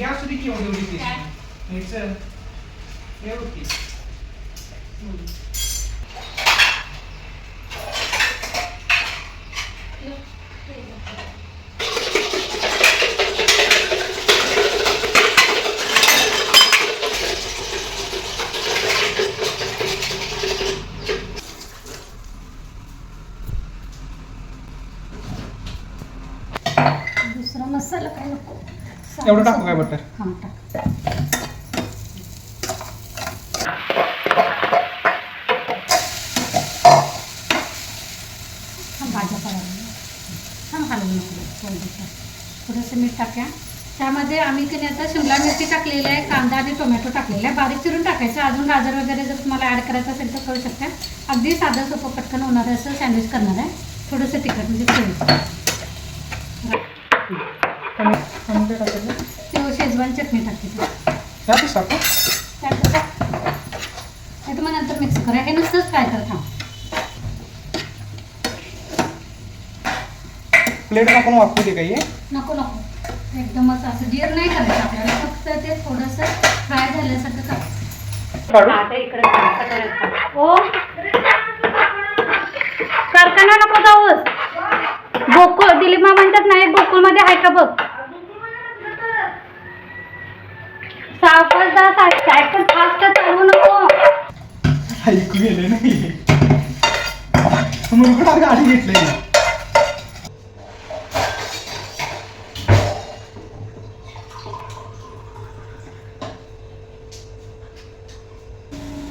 Gas सुद्धा घेऊन एवढी ती काय? ह्याचं हे होती दुसरा मसाला काय नको एवढं टाकू काय बटर हां टाक. भाज्या हां नको हो, थोडंसं मीठ टाक्या. त्यामध्ये आम्ही की नाही आता शिमला मिरची टाकलेली आहे कांदा आणि टोमॅटो टाकलेला आहे. बारीक चिरून टाकायचं. अजून गाजर वगैरे जर तुम्हाला ॲड करायचं असेल तर करू शकता. अगदी साधं सोपं पटकन होणार असं सँडविच करणार आहे. थोडंसं तिखट म्हणजे काय टाकायचं शेजवान चटणी टाकते त्यातच टाकू त्यानंतर नाही तर मग नंतर मिक्स करा हे नुसतंच फ्राय कर थांब. प्लेट टाकून वापरू दे काही नको नको. एकदमच असं जीर नाही करायचं आपल्याला. फक्त ते थोडंसं फ्राय झाल्यासारखं कर. काढू? आता इकडे. ओ कारखाना नको जाऊस. गोकुळ दिलीप मामांच्यात नाही गोकुळमध्ये आहे का बघ? सावकाश जा सायकल फास्ट चालवू नको ऐकू गेले नाही मुलगा गाडी घेतली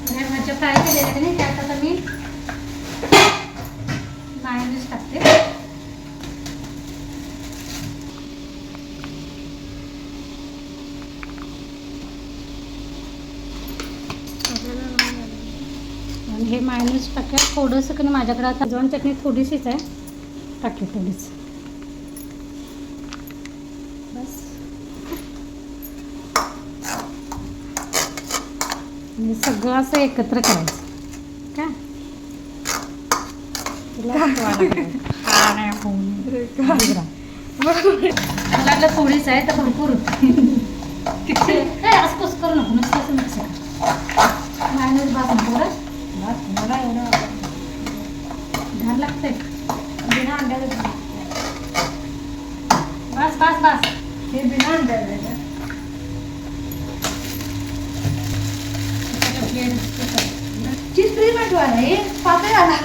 हे भाज्या फ्राय केलेल्या आहेत नाही त्यात आता मी मायोनीज टाकते आणि हे मायोनीज टाकूया थोडंसं की माझ्याकडे आता जवळ चटणी थोडीशीच आहे. टाकली थोडीच. बस. आणि सगळं असं एकत्र करायचं. काय तुला थोडीच आहे तर भरपूर होती काय असं कसं करू नको नुसतं असं मिक्स कर मायनस बास नको बरं बास मला एवढं घाण लागतंय बिना अंड्याचं बस बस बस हे बिना अंड्याचं चीज फ्री पाठवा हे पातळ आला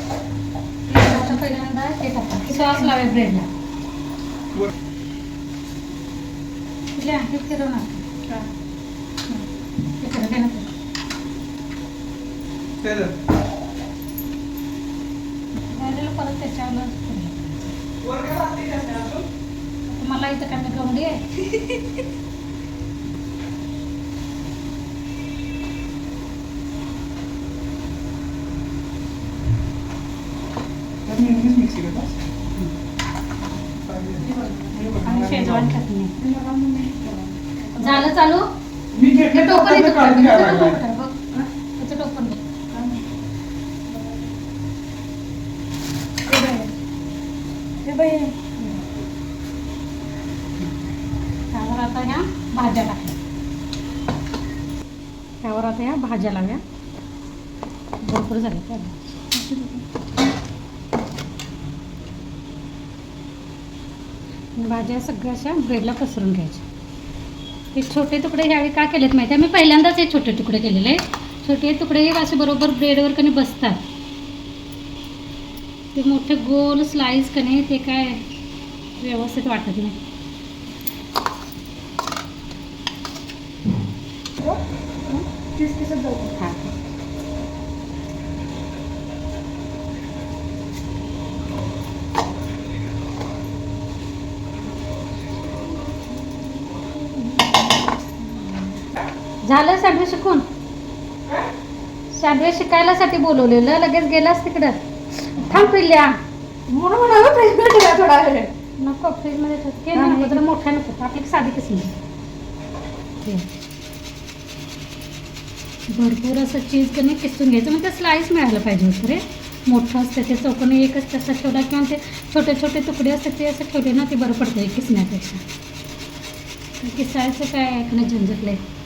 आता पहिल्यांदा हे सॉस लावे ब्रेडला कुठल्या हे फिरव ना हे करा, काय नको. परत त्याच्यावर. मला इथं काय गवडी आहे. झालं चालू? मी घेतलं टोपण भाज्या लाव्या. भरपूर झाल्या त्या भाज्या सगळ्या अशा ब्रेडला पसरून घ्यायच्या. हे छोटे तुकडे ह्यावेळी का केलेत माहिती आहे? मी पहिल्यांदाच हे छोटे तुकडे केलेले छोटे तुकडे असे बरोबर ब्रेडवर कणी बसतात. ते मोठे गोल स्लाइस कने ते काय व्यवस्थित वाटत नाही. चीज पीसच जाऊ हा. झालं सँडविच शिकून? सँडविच शिकायला साठी बोलवलेलं लगेच गेलास तिकडं. थांब पिल्ल्या म्हणून म्हणावं फ्रेश भेटला थोडा वेळ. नको ठेव. नाही. जरा मोठ्या नको आपली साधी कसली. भरपूर असं चीज कमी किसून घ्यायचं. मग ते स्लाईस मिळायला पाहिजे होतं रे. मोठं असतं ते चौकोनी एकच तसा ठेवला किंवा ते छोटे छोटे तुकडे असतात ते असं ठेवले ना ते बरं पडतं किसण्यापेक्षा. किसायचं काय ऐकणं झंझटलं आहे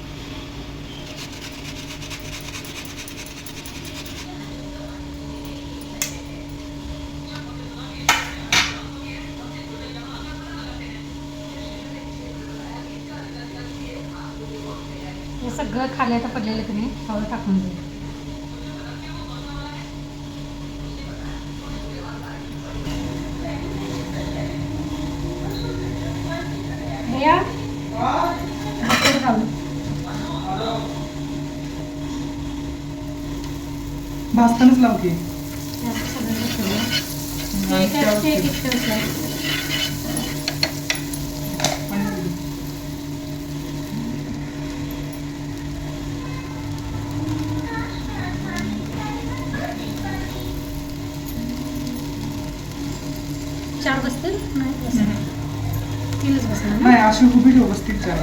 हे सगळं खाली आता पडलेलं की नाही थोडं टाकून देऊ. भैया भाकर घालू. भाजतानाच लाव की. हे असं सगळं नाही अशी उभी ठेव बसतील चार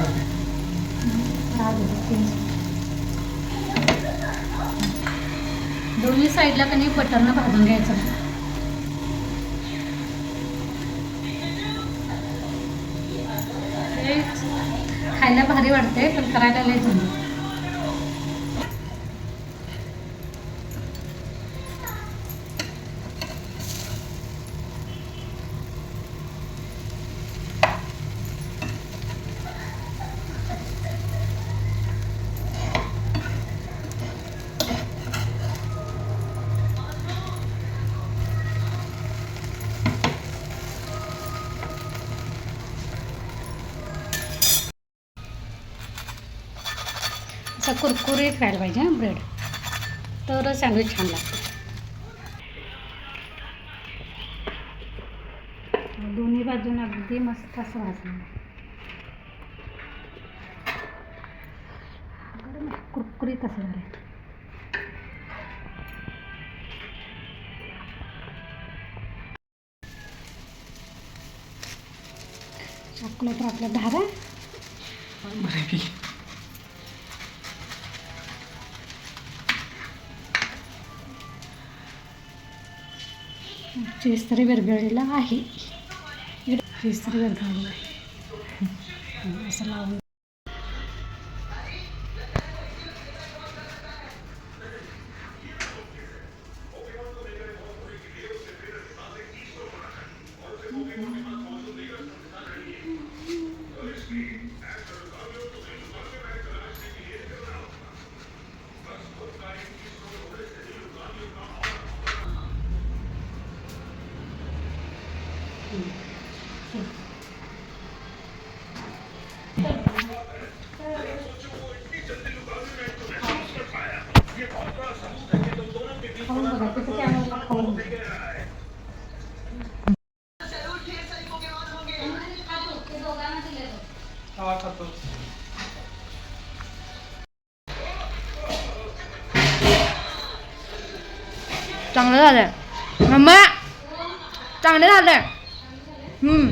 दोन्ही साईडला कधी बटरनं भाजून घ्यायचं. खायला भारी वाटते पण करायला लय जमत असं कुरकुरीत व्हायला पाहिजे हां ब्रेड. तर सँडविच छान लागतं. दोन्ही बाजून अगदी मस्त असं भाजलं. कुरकुरीत असं झालं चॉकलेट आपलं धारा बरं आहे की. चीज तरी विरघळलेला आहे चीज तरी विरघळलेला आहे असं लावून चांगलं झालंय मम्मा चांगलं झालंय हम्म